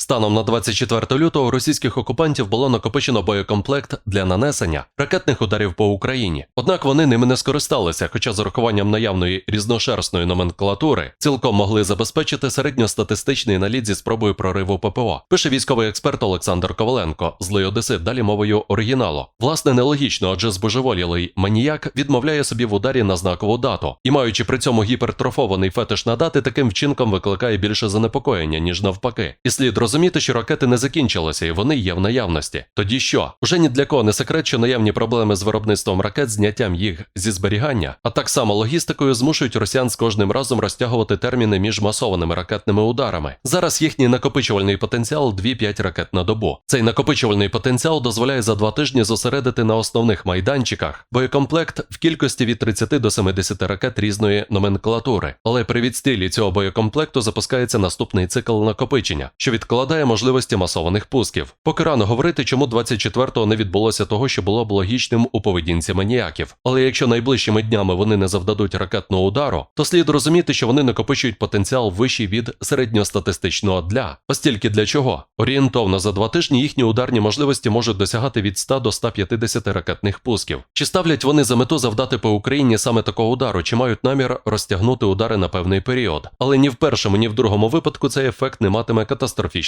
Станом на 24 лютого російських окупантів було накопичено боєкомплект для нанесення ракетних ударів по Україні. Однак вони ними не скористалися, хоча з урахуванням наявної різношерстної номенклатури цілком могли забезпечити середньостатистичний наліт зі спробою прориву ППО. Пише військовий експерт Олександр Коваленко, злий одесит, далі мовою оригіналу. Власне, нелогічно, адже збожеволілий маніяк відмовляє собі в ударі на знакову дату, і маючи при цьому гіпертрофований фетиш на дати, таким вчинком викликає більше занепокоєння, ніж навпаки. І слід розуміти, що ракети не закінчилися і вони є в наявності. Тоді що? Уже ні для кого не секрет, що наявні проблеми з виробництвом ракет, зняттям їх зі зберігання, а так само логістикою змушують росіян з кожним разом розтягувати терміни між масованими ракетними ударами. Зараз їхній накопичувальний потенціал 2-5 ракет на добу. Цей накопичувальний потенціал дозволяє за два тижні зосередити на основних майданчиках боєкомплект в кількості від 30 до 70 ракет різної номенклатури. Але при відстрілі цього боєкомплекту запускається наступний цикл накопичення, що відкладає можливості масованих пусків. Поки рано говорити, чому 24-го не відбулося того, що було б логічним у поведінці маніяків. Але якщо найближчими днями вони не завдадуть ракетного удару, то слід розуміти, що вони накопичують потенціал вищий від середньостатистичного для. Постільки для чого? Орієнтовно за два тижні їхні ударні можливості можуть досягати від 100 до 150 ракетних пусків. Чи ставлять вони за мету завдати по Україні саме такого удару, чи мають намір розтягнути удари на певний період? Але ні в першому, ні в другому випадку цей ефект не матиме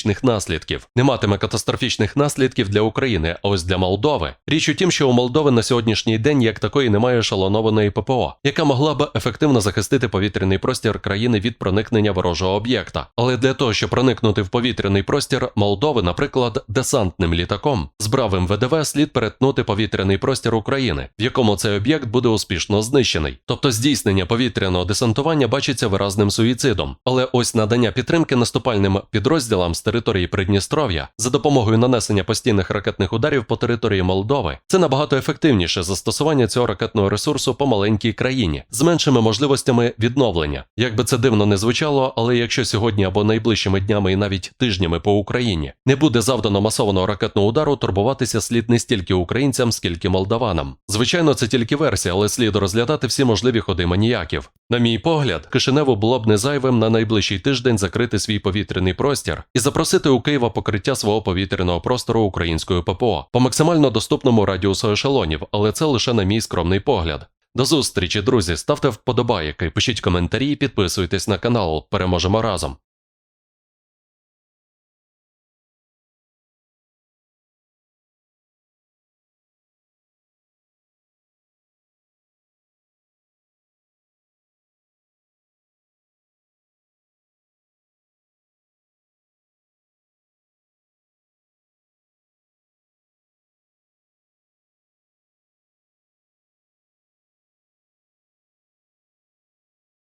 катастрофічних наслідків. Не матиме катастрофічних наслідків для України, а ось для Молдови. Річ у тім, що у Молдови на сьогоднішній день як такої немає шалонованої ППО, яка могла б ефективно захистити повітряний простір країни від проникнення ворожого об'єкта. Але для того, щоб проникнути в повітряний простір Молдови, наприклад, десантним літаком з бравим ВДВ слід перетнути повітряний простір України, в якому цей об'єкт буде успішно знищений. Тобто здійснення повітряного десантування бачиться виразним суїцидом. Але ось надання підтримки наступальним підрозділам з території Придністров'я за допомогою нанесення постійних ракетних ударів по території Молдови це набагато ефективніше застосування цього ракетного ресурсу по маленькій країні з меншими можливостями відновлення. Як би це дивно не звучало, але якщо сьогодні або найближчими днями і навіть тижнями по Україні не буде завдано масованого ракетного удару, турбуватися слід не стільки українцям, скільки молдаванам. Звичайно, це тільки версія, але слід розглядати всі можливі ходи маніяків. На мій погляд, Кишиневу було б не зайвим на найближчий тиждень закрити свій повітряний простір і запросити у Києва покриття свого повітряного простору українською ППО по максимально доступному радіусу ешелонів, але це лише на мій скромний погляд. До зустрічі, друзі. Ставте вподобайки, пишіть коментарі, підписуйтесь на канал. Переможемо разом.